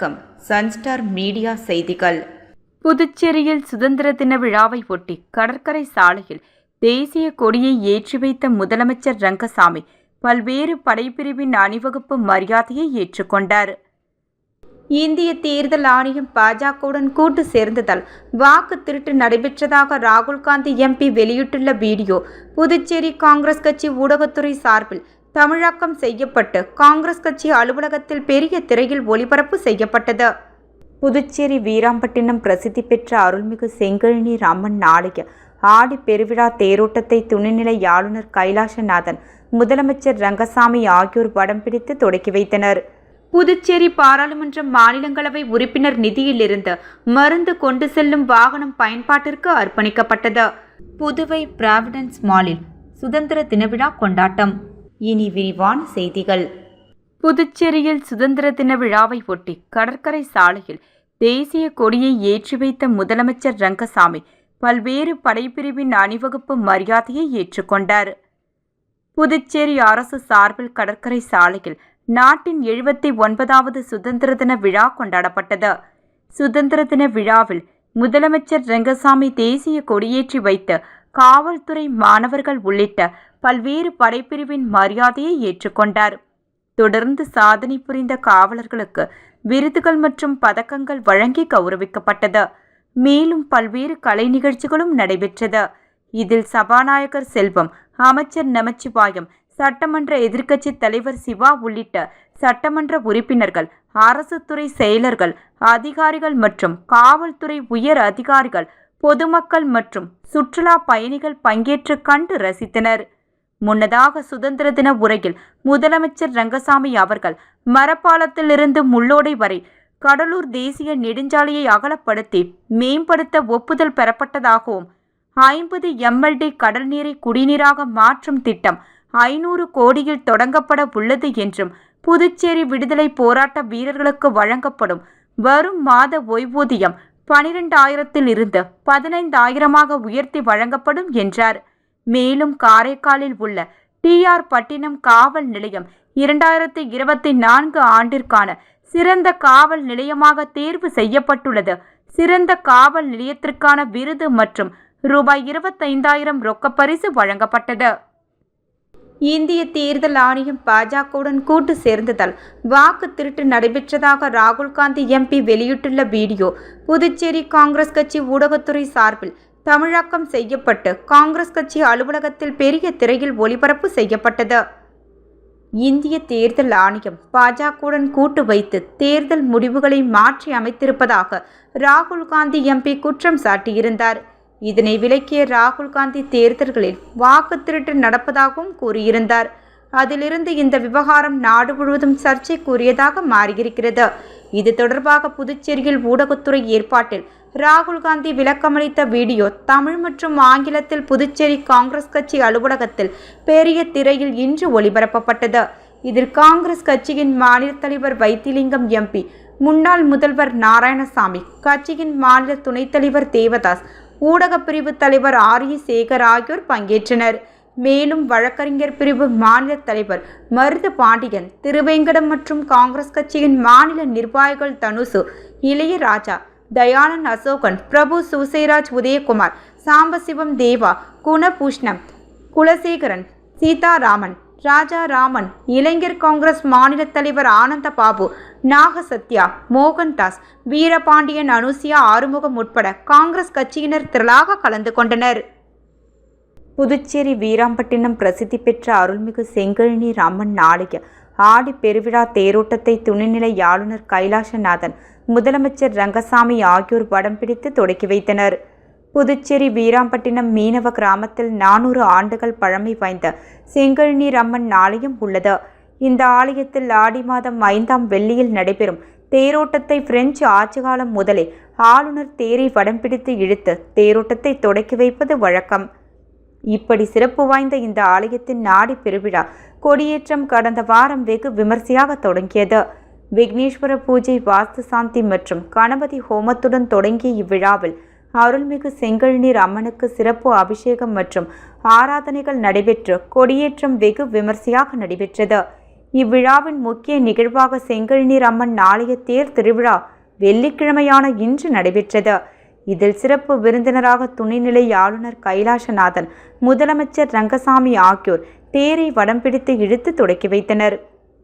வணக்கம். Sunstar media செய்திகள். புதுச்சேரியில் சுதந்திர தின விழாவை ஒட்டி கடற்கரை சாலையில் தேசிய கொடியை ஏற்றி வைத்த முதலமைச்சர் ரங்கசாமி பல்வேறு படைப்பிரிவின் அணிவகுப்பு மரியாதையை ஏற்றுக்கொண்டார். இந்திய தேர்தல் ஆணையம் பாஜகவுடன் கூட்டு சேர்ந்ததால் வாக்கு திருட்டு நடைபெற்றதாக ராகுல் காந்தி எம்பி வெளியிட்டுள்ள வீடியோ புதுச்சேரி காங்கிரஸ் கட்சி ஊடகத்துறை சார்பில் தமிழாக்கம் செய்யப்பட்டு காங்கிரஸ் கட்சி அலுவலகத்தில் பெரிய திரையில் ஒளிபரப்பு செய்யப்பட்டது. புதுச்சேரி வீராம்பட்டினம் பிரசித்தி பெற்ற அருள்மிகு செங்கழனி ராமன் ஆலய ஆடி பெருவிழா தேரோட்டத்தை துணைநிலை ஆளுநர் கைலாசநாதன் முதலமைச்சர் ரங்கசாமி ஆகியோர் படம் பிடித்து தொடக்கி வைத்தனர். புதுச்சேரி பாராளுமன்ற மாநிலங்களவை உறுப்பினர் நிதியிலிருந்து மருந்து கொண்டு செல்லும் வாகனம் பயன்பாட்டிற்கு அர்ப்பணிக்கப்பட்டது. புதுவை பிராவிடன்ஸ் மாலில் சுதந்திர தின விழா கொண்டாட்டம். இனி விரிவான செய்திகள். புதுச்சேரியில் சுதந்திர தின விழாவை ஒட்டி கடற்கரை சாலையில் தேசிய கொடியை ஏற்றி வைத்த முதலமைச்சர் ரங்கசாமி பல்வேறு படைப்பிரிவின் அணிவகுப்பு மரியாதையை ஏற்றுக்கொண்டார். புதுச்சேரி அரசு சார்பில் கடற்கரை சாலையில் நாட்டின் எழுபத்தி ஒன்பதாவது சுதந்திர தின விழா கொண்டாடப்பட்டது. சுதந்திர தின விழாவில் முதலமைச்சர் ரங்கசாமி தேசிய கொடியேற்றி வைத்து காவல்துறை மாணவர்கள் உள்ளிட்ட பல்வேறு படைப்பிரிவின் மரியாதையை ஏற்றுக்கொண்டார் தொடர்ந்து சாதனை புரிந்த காவலர்களுக்கு விருதுகள் மற்றும் பதக்கங்கள் வழங்கி கௌரவிக்கப்பட்டது. மேலும் பல்வேறு கலை நிகழ்ச்சிகளும் நடைபெற்றது. இதில் சபாநாயகர் செல்வம் அமைச்சர் நமச்சிவாயம் சட்டமன்ற எதிர்க்கட்சி தலைவர் சிவா உள்ளிட்ட சட்டமன்ற உறுப்பினர்கள் அரசு துறை செயலர்கள் அதிகாரிகள் மற்றும் காவல்துறை உயர் அதிகாரிகள் பொதுமக்கள் மற்றும் சுற்றுலா பயணிகள் பங்கேற்று கண்டு ரசித்தனர். முன்னதாக சுதந்திர தின உரையில் முதலமைச்சர் ரங்கசாமி அவர்கள் மரப்பாலத்திலிருந்து முள்ளோடை வரை கடலூர் தேசிய நெடுஞ்சாலையை அகலப்படுத்தி மேம்படுத்த ஒப்புதல் பெறப்பட்டதாகவும் ஐம்பது எம்எல்டி கடல் நீரை குடிநீராக மாற்றும் திட்டம் ஐநூறு கோடியில் தொடங்கப்பட உள்ளது என்றும் புதுச்சேரி விடுதலை போராட்ட வீரர்களுக்கு வழங்கப்படும் வரும் மாத ஓய்வூதியம் பனிரெண்டாயிரத்தில் இருந்து பதினைந்தாயிரமாக உயர்த்தி வழங்கப்படும் என்றார். மேலும் காரைக்காலில் உள்ள டிஆர் பட்டினம் காவல் நிலையம் இரண்டாயிரத்தி இருபத்தி நான்கு ஆண்டிற்கான சிறந்த காவல் நிலையமாக தேர்வு செய்யப்பட்டுள்ளது. சிறந்த காவல் நிலையத்திற்கான விருது மற்றும் ரூபாய் இருபத்தைந்தாயிரம் ரொக்கப்பரிசு வழங்கப்பட்டது. இந்திய தேர்தல் ஆணையம் பாஜகவுடன் கூட்டு சேர்ந்ததால் வாக்கு திருட்டு நடைபெற்றதாக ராகுல் காந்தி எம்பி வெளியிட்டுள்ள வீடியோ புதுச்சேரி காங்கிரஸ் கட்சி ஊடகத்துறை சார்பில் தமிழாக்கம் செய்யப்பட்டு காங்கிரஸ் கட்சி அலுவலகத்தில் பெரிய திரையில் ஒளிபரப்பு செய்யப்பட்டது. இந்திய தேர்தல் ஆணையம் பாஜகவுடன் கூட்டு வைத்து தேர்தல் முடிவுகளை மாற்றி அமைத்திருப்பதாக ராகுல் காந்தி எம்பி குற்றம் சாட்டியிருந்தார். இதனை விளக்கிய ராகுல் காந்தி தேர்தல்களில் வாக்கு திருட்டு நடப்பதாகவும் கூறியிருந்தார். அதிலிருந்து இந்த விவகாரம் நாடு முழுவதும் சர்ச்சைக்குரியதாக மாறியிருக்கிறது. இது தொடர்பாக புதுச்சேரியில் ஊடகத்துறை ஏற்பாட்டில் ராகுல் காந்தி விளக்கமளித்த வீடியோ தமிழ் மற்றும் ஆங்கிலத்தில் புதுச்சேரி காங்கிரஸ் கட்சி அலுவலகத்தில் பெரிய திரையில் இன்று ஒளிபரப்பப்பட்டது. இதில் காங்கிரஸ் கட்சியின் மாநில தலைவர் வைத்திலிங்கம் எம்பி முன்னாள் முதல்வர் நாராயணசாமி கட்சியின் மாநில துணைத் தலைவர் தேவதாஸ் ஊடகப் பிரிவு தலைவர் ஆர் இ சேகர் ஆகியோர் பங்கேற்றனர். மேலும் வழக்கறிஞர் பிரிவு மாநில தலைவர் மருது பாண்டியன் திருவேங்கடம் மற்றும் காங்கிரஸ் கட்சியின் மாநில நிர்வாகிகள் தனுசு இளையராஜா தயானந்த் அசோகன் பிரபு சுசேராஜ் உதயகுமார் சாம்பசிவம் தேவா குணபூஷ்ணம் குலசேகரன் சீதாராமன் ராஜா ராமன் இளைஞர் காங்கிரஸ் மாநில தலைவர் ஆனந்த பாபு நாகசத்யா மோகன்தாஸ் வீரபாண்டியன் அனுசியா ஆறுமுகம் உட்பட காங்கிரஸ் கட்சியினர் திரளாக கலந்து கொண்டனர். புதுச்சேரி வீராம்பட்டினம் பிரசித்தி பெற்ற அருள்மிகு செங்கழனி ராமன் நாளைய ஆடி பெருவிழா தேரோட்டத்தை துணைநிலை ஆளுநர் கைலாசநாதன் முதலமைச்சர் ரங்கசாமி ஆகியோர் படம் பிடித்து தொடக்கி வைத்தனர். புதுச்சேரி வீராம்பட்டினம் மீனவ கிராமத்தில் நானூறு ஆண்டுகள் பழமை வாய்ந்த செங்கழனி ரம்மன் ஆலயம் உள்ளது. இந்த ஆலயத்தில் ஆடி மாதம் ஐந்தாம் வெள்ளியில் நடைபெறும் தேரோட்டத்தை பிரெஞ்சு ஆட்சி காலம் முதலே ஆளுநர் தேரை வடம் பிடித்து இழுத்து தேரோட்டத்தை தொடக்கி வைப்பது வழக்கம். இப்படி சிறப்பு வாய்ந்த இந்த ஆலயத்தின் நாடி பெருவிழா கொடியேற்றம் கடந்த வாரம் வெகு விமர்சையாக தொடங்கியது. விக்னேஸ்வர பூஜை வாஸ்து சாந்தி மற்றும் கணபதி ஹோமத்துடன் தொடங்கிய இவ்விழாவில் அருள்மிகு செங்கல்நீர் அம்மனுக்கு சிறப்பு அபிஷேகம் மற்றும் ஆராதனைகள் நடைபெற்று கொடியேற்றம் வெகு விமர்சையாக நடைபெற்றது. இவ்விழாவின் முக்கிய நிகழ்வாக செங்கழுநீர் அம்மன் ஆலய தேர் திருவிழா வெள்ளிக்கிழமையான இன்று நடைபெற்றது. இதில் சிறப்பு விருந்தினராக துணைநிலை ஆளுநர் கைலாசநாதன் முதலமைச்சர் ரங்கசாமி ஆகியோர் தேரை வடம் பிடித்து இழுத்து தொடக்கி வைத்தனர்.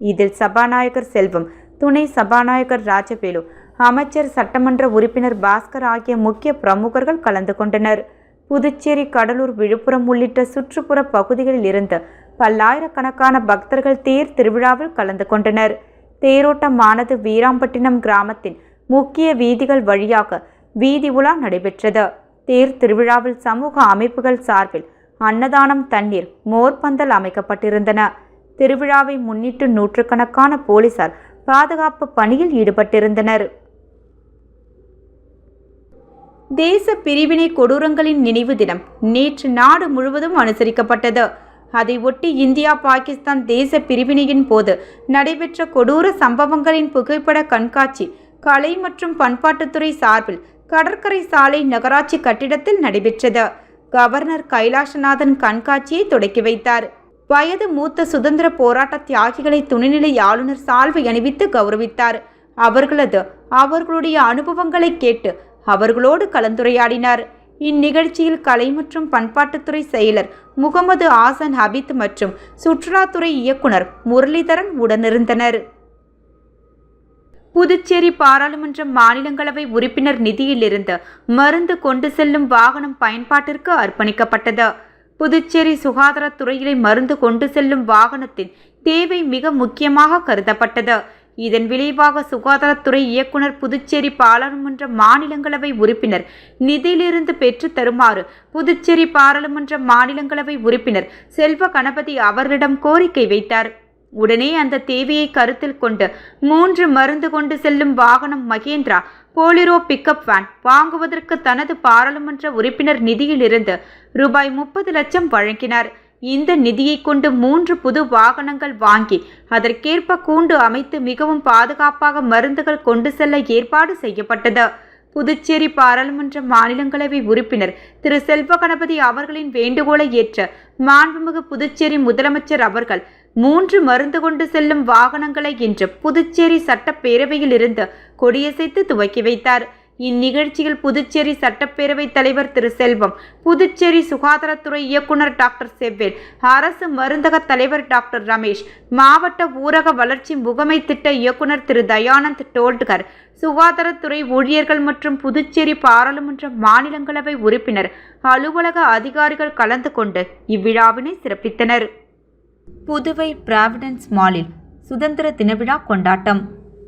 இதில் சபாநாயகர் செல்வம் துணை சபாநாயகர் ராஜவேலு அமைச்சர் சட்டமன்ற உறுப்பினர் பாஸ்கர் ஆகிய முக்கிய பிரமுகர்கள் கலந்து கொண்டனர். புதுச்சேரி கடலூர் விழுப்புரம் உள்ளிட்ட சுற்றுப்புற பகுதிகளில் இருந்து பல்லாயிரக்கணக்கான பக்தர்கள் தேர் திருவிழாவில் கலந்து கொண்டனர். தேரோட்டமானது வீராம்பட்டினம் கிராமத்தின் முக்கிய வீதிகள் வழியாக வீதி உலா நடைபெற்றது. தேர் திருவிழாவில் சமூக அமைப்புகள் சார்பில் அன்னதானம் தண்ணீர் மோர்பந்தல் அமைக்கப்பட்டிருந்தன. திருவிழாவை முன்னிட்டு நூற்றுக்கணக்கான போலீசார் பாதுகாப்பு பணியில் ஈடுபட்டிருந்தனர். தேச பிரிவினை கொடூரங்களின் நினைவு தினம் நேற்று நாடு முழுவதும் அனுசரிக்கப்பட்டது. அதை ஒட்டி இந்தியா பாகிஸ்தான் தேச பிரிவினையின் போது நடைபெற்ற கொடூர சம்பவங்களின் புகைப்பட கண்காட்சி கலை மற்றும் பண்பாட்டுத்துறை சார்பில் கடற்கரை சாலை நகராட்சி கட்டிடத்தில் நடைபெற்றது. கவர்னர் கைலாசநாதன் கண்காட்சியை தொடக்கி வைத்தார். வயது மூத்த சுதந்திர போராட்ட தியாகிகளை துணைநிலை ஆளுநர் சால்வை அணிவித்து கௌரவித்தார். அவர்களது அவர்களுடைய அனுபவங்களை கேட்டு அவர்களோடு கலந்துரையாடினார். இந்நிகழ்ச்சியில் கலை மற்றும் பண்பாட்டுத்துறை செயலர் முகமது ஆசன் ஹபீத் மற்றும் சுற்றுலாத்துறை இயக்குனர் முரளிதரன் உடனிருந்தனர். புதுச்சேரி பாராளுமன்ற மாநிலங்களவை உறுப்பினர் நிதியிலிருந்து மருந்து கொண்டு செல்லும் வாகனம் பயன்பாட்டிற்கு அர்ப்பணிக்கப்பட்டது. புதுச்சேரி சுகாதாரத்துறையிலே மருந்து கொண்டு செல்லும் வாகனத்தின் தேவை மிக முக்கியமாக கருதப்பட்டது. இதன் விளைவாக சுகாதாரத்துறை இயக்குனர் புதுச்சேரி பாராளுமன்ற மாநிலங்களவை உறுப்பினர் நிதியிலிருந்து பெற்று தருமாறு புதுச்சேரி பாராளுமன்ற மாநிலங்களவை உறுப்பினர் செல்வ கணபதி அவர்களிடம் கோரிக்கை வைத்தார். உடனே அந்த தேவையை கருத்தில் கொண்டு மூன்று மருந்து கொண்டு செல்லும் வாகனம் மகேந்திரா போலிரோ பிக்கப் வேன் வாங்குவதற்கு தனது பாராளுமன்ற உறுப்பினர் நிதியிலிருந்து ரூபாய் முப்பது லட்சம் வழங்கினார். இந்த நிதியை கொண்டு மூன்று புது வாகனங்கள் வாங்கி அதற்கேற்ப கூண்டு அமைத்து மிகவும் பாதுகாப்பாக மருந்துகள் கொண்டு செல்ல ஏற்பாடு செய்யப்பட்டது. புதுச்சேரி பாராளுமன்ற மாநிலங்களவை உறுப்பினர் திரு. செல்வ கணபதி அவர்களின் வேண்டுகோளை ஏற்ற மாண்புமிகு புதுச்சேரி முதலமைச்சர் அவர்கள் மூன்று மருந்து கொண்டு செல்லும் வாகனங்களை இன்று புதுச்சேரி சட்டப்பேரவையில் இருந்து கொடியசைத்து துவக்கி வைத்தார். இந்நிகழ்ச்சியில் புதுச்சேரி சட்டப்பேரவை தலைவர் திரு செல்வம் புதுச்சேரி சுகாதாரத்துறை இயக்குனர் டாக்டர் செவ்வேல் அரசு மருந்தக தலைவர் டாக்டர் ரமேஷ் மாவட்ட ஊரக வளர்ச்சி முகமை திட்ட இயக்குனர் திரு தயானந்த் டோல்ட்கர் சுகாதாரத்துறை ஊழியர்கள் மற்றும் புதுச்சேரி பாராளுமன்ற மாநிலங்களவை உறுப்பினர் அலுவலக அதிகாரிகள் கலந்து கொண்டு இவ்விழாவினை சிறப்பித்தனர். புதுவை பிராவிடன்ஸ் மாலில் சுதந்திர தின விழா கொண்டாட்டம்.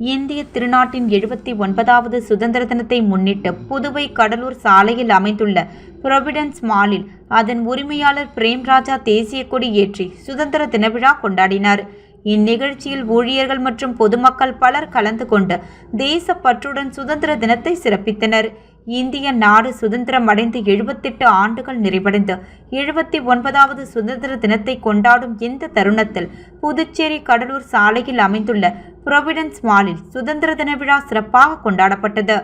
இந்திய திருநாட்டின் எழுபத்தி ஒன்பதாவது சுதந்திர தினத்தை முன்னிட்டு புதுவை கடலூர் சாலையில் அமைந்துள்ள புரொவிடன்ஸ் மாலில் அதன் உரிமையாளர் பிரேம்ராஜா தேசிய கொடி ஏற்றி சுதந்திர தின விழா கொண்டாடினார். இந்நிகழ்ச்சியில் ஊழியர்கள் மற்றும் பொதுமக்கள் பலர் கலந்து கொண்டு தேசப்பற்றுடன் சுதந்திர தினத்தை சிறப்பித்தனர். இந்திய நாடு சுதந்திரம் அடைந்து எழுபத்தெட்டு ஆண்டுகள் நிறைவடைந்து எழுபத்தி ஒன்பதாவது சுதந்திர தினத்தை கொண்டாடும் இந்த தருணத்தில் புதுச்சேரி கடலூர் சாலையில் அமைந்துள்ள புரோவிடன்ஸ் மாலில் சுதந்திர தின விழா சிறப்பாக கொண்டாடப்பட்டது.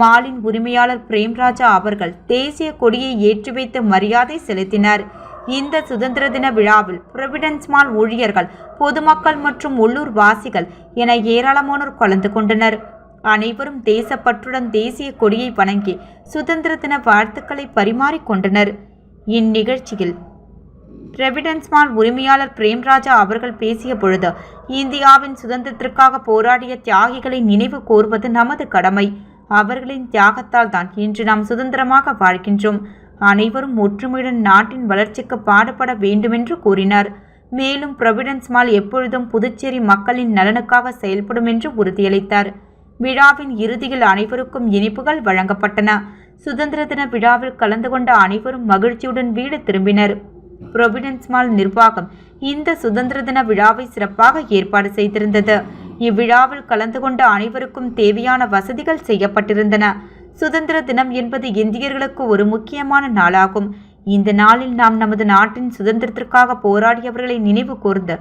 மாலின் உரிமையாளர் பிரேம்ராஜா அவர்கள் தேசிய கொடியை ஏற்றி வைத்து மரியாதை செலுத்தினார். இந்த சுதந்திர தின விழாவில் புரவிடன்ஸ் மால் ஊழியர்கள் பொதுமக்கள் மற்றும் உள்ளூர் வாசிகள் என ஏராளமானோர் கலந்து கொண்டனர். அனைவரும் தேசப்பற்றுடன் தேசிய கொடியை வணங்கி சுதந்திர தின வாழ்த்துக்களை பரிமாறிக்கொண்டனர் இந்நிகழ்ச்சியில் ரெவிடன்ஸ் மால் உரிமையாளர் பிரேம்ராஜா அவர்கள் பேசிய பொழுது இந்தியாவின் சுதந்திரத்திற்காக போராடிய தியாகிகளை நினைவு கூர்வது நமது கடமை. அவர்களின் தியாகத்தால் தான் இன்று நாம் சுதந்திரமாக வாழ்கின்றோம். அனைவரும் ஒற்றுமையுடன் நாட்டின் வளர்ச்சிக்கு பாடுபட வேண்டுமென்று கூறினார். மேலும் ப்ரொவிடன்ஸ் மால் எப்பொழுதும் புதுச்சேரி மக்களின் நலனுக்காக செயல்படும் என்று உறுதியளித்தார். விழாவின் இறுதியில் அனைவருக்கும் இனிப்புகள் வழங்கப்பட்டன. சுதந்திர தின விழாவில் கலந்து கொண்ட அனைவரும் மகிழ்ச்சியுடன் வீடு திரும்பினர். புரொவிடன்ஸ் மால் நிர்வாகம் இந்த சுதந்திர தின விழாவை சிறப்பாக ஏற்பாடு செய்திருந்தது. இவ்விழாவில் கலந்து கொண்ட அனைவருக்கும் தேவையான வசதிகள் செய்யப்பட்டிருந்தன. சுதந்திர தினம் என்பது இந்தியர்களுக்கு ஒரு முக்கியமான நாளாகும். இந்த நாளில் நாம் நமது நாட்டின் சுதந்திரத்திற்காக போராடியவர்களை நினைவு கூர்ந்து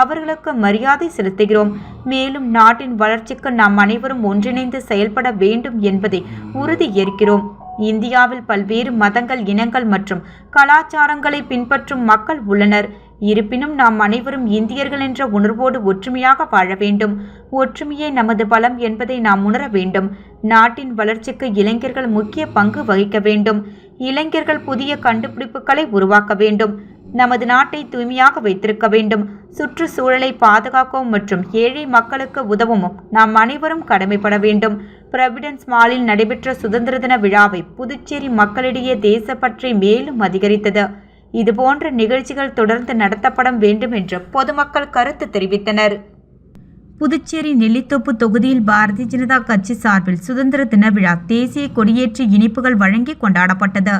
அவர்களுக்கு மரியாதை செலுத்துகிறோம். மேலும் நாட்டின் வளர்ச்சிக்கு நாம் அனைவரும் ஒன்றிணைந்து செயல்பட வேண்டும் என்பதை உறுதி ஏற்கிறோம் இந்தியாவில் பல்வேறு மதங்கள் இனங்கள் மற்றும் கலாச்சாரங்களை பின்பற்றும் மக்கள் உள்ளனர். இருப்பினும் நாம் அனைவரும் இந்தியர்கள் என்ற உணர்வோடு ஒற்றுமையாக வாழ வேண்டும். ஒற்றுமையே நமது பலம் என்பதை நாம் உணர வேண்டும். நாட்டின் வளர்ச்சிக்கு இளைஞர்கள் முக்கிய பங்கு வகிக்க வேண்டும். இளைஞர்கள் புதிய கண்டுபிடிப்புகளை உருவாக்க வேண்டும். நமது நாட்டை தூய்மையாக வைத்திருக்க வேண்டும். சுற்றுச்சூழலை பாதுகாக்கவும் மற்றும் ஏழை மக்களுக்கு உதவவும் நாம் அனைவரும் கடமைப்பட வேண்டும். பிரவிடன்ஸ் மாலில் நடைபெற்ற சுதந்திர தின விழாவை புதுச்சேரி மக்களிடையே தேசப்பற்றை மேலும் அதிகரித்தது. இதுபோன்ற நிகழ்ச்சிகள் தொடர்ந்து நடத்தப்பட வேண்டும் என்று பொதுமக்கள் கருத்து தெரிவித்தனர். புதுச்சேரி நெல்லித்தோப்பு தொகுதியில் பாரதிய ஜனதா கட்சி சார்பில் சுதந்திர தின விழா தேசிய கொடியேற்றி இனிப்புகள் வழங்கி கொண்டாடப்பட்டது.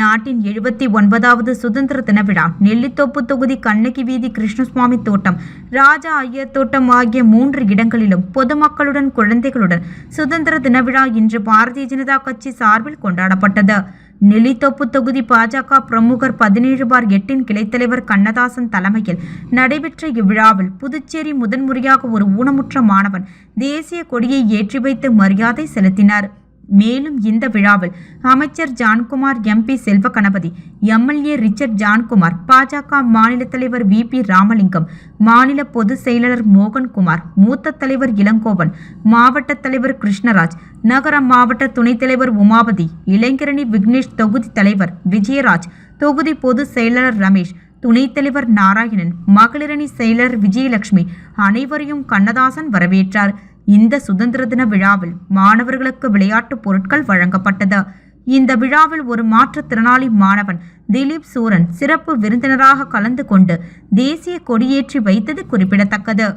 நாட்டின் எழுபத்தி ஒன்பதாவது சுதந்திர தின விழா. நெல்லித்தோப்பு தொகுதி கண்ணகி வீதி கிருஷ்ணசுவாமி தோட்டம் ராஜா ஐயர் தோட்டம் ஆகிய மூன்று இடங்களிலும் பொதுமக்களுடன் குழந்தைகளுடன் சுதந்திர தின விழா இன்று பாரதிய ஜனதா கட்சி சார்பில் கொண்டாடப்பட்டது. நெல்லித்தோப்பு தொகுதி பாஜக பிரமுகர் பதினேழு பார் எட்டின் கிளைத்தலைவர் கண்ணதாசன் தலைமையில் நடைபெற்ற இவ்விழாவில் புதுச்சேரி முதன்முறையாக ஒரு ஊனமுற்ற மாணவன் தேசிய கொடியை ஏற்றி வைத்து மரியாதை செலுத்தினார். மேலும் இந்த விழாவில் அமைச்சர் Johnkumar MP Selva Ganapathi MLA Richard Johnkumar பாஜக மாநில தலைவர் வி. பி. ராமலிங்கம் மாநில பொதுச் செயலாளர் மோகன்குமார் மூத்த தலைவர் இளங்கோவன் மாவட்ட தலைவர் கிருஷ்ணராஜ் நகர மாவட்ட துணைத் தலைவர் உமாபதி இளைஞரணி விக்னேஷ் தொகுதி தலைவர் விஜயராஜ் தொகுதி பொதுச் செயலாளர் ரமேஷ் துணைத் தலைவர் நாராயணன் மகளிரணி செயலர் விஜயலட்சுமி அனைவரையும் கண்ணதாசன் வரவேற்றார். இந்த சுதந்திர தின விழாவில் மாணவர்களுக்கு விளையாட்டுப் பொருட்கள் வழங்கப்பட்டது. இந்த விழாவில் ஒரு மாற்றுத்திறனாளி மாணவன் திலீப் சூரன் சிறப்பு விருந்தினராக கலந்து கொண்டு தேசிய கொடியேற்றி வைத்தது குறிப்பிடத்தக்கது.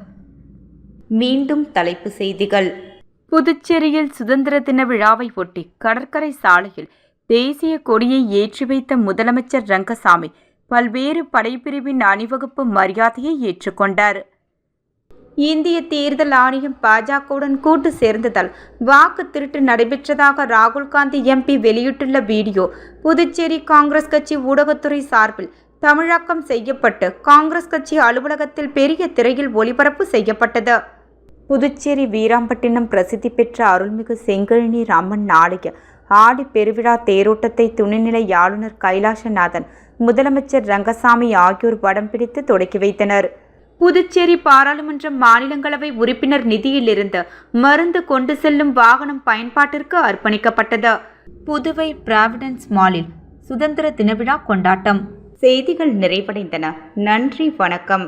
மீண்டும் தலைப்பு செய்திகள். புதுச்சேரியில் சுதந்திர தின விழாவை ஒட்டி கடற்கரை சாலையில் தேசிய கொடியை ஏற்றி வைத்த முதலமைச்சர் ரங்கசாமி பல்வேறு படைப்பிரிவின் அணிவகுப்பு மரியாதையை ஏற்றுக்கொண்டார். இந்திய தேர்தல் ஆணையம் பாஜகவுடன் கூட்டு சேர்ந்ததால் வாக்கு திருட்டு நடைபெற்றதாக ராகுல் காந்தி எம்பி வெளியிட்டுள்ள வீடியோ புதுச்சேரி காங்கிரஸ் கட்சி ஊடகத்துறை சார்பில் தமிழாக்கம் செய்யப்பட்டு காங்கிரஸ் கட்சி அலுவலகத்தில் பெரிய திரையில் ஒளிபரப்பு செய்யப்பட்டது. புதுச்சேரி வீராம்பட்டினம் பிரசித்தி பெற்ற அருள்மிகு செங்கழனி ராமன் ஆலய ஆடி பெருவிழா தேரோட்டத்தை துணைநிலை ஆளுநர் கைலாசநாதன் முதலமைச்சர் ரங்கசாமி ஆகியோர் படம் பிடித்து தொடக்கி வைத்தனர். புதுச்சேரி பாராளுமன்ற மாநிலங்களவை உறுப்பினர் நிதியிலிருந்து மருந்து கொண்டு செல்லும் வாகனம் பயன்பாட்டிற்கு அர்ப்பணிக்கப்பட்டது. புதுவை பிராவிடன்ஸ் மாலில் சுதந்திர தின விழா கொண்டாட்டம். செய்திகள் நிறைவடைந்தன. நன்றி வணக்கம்.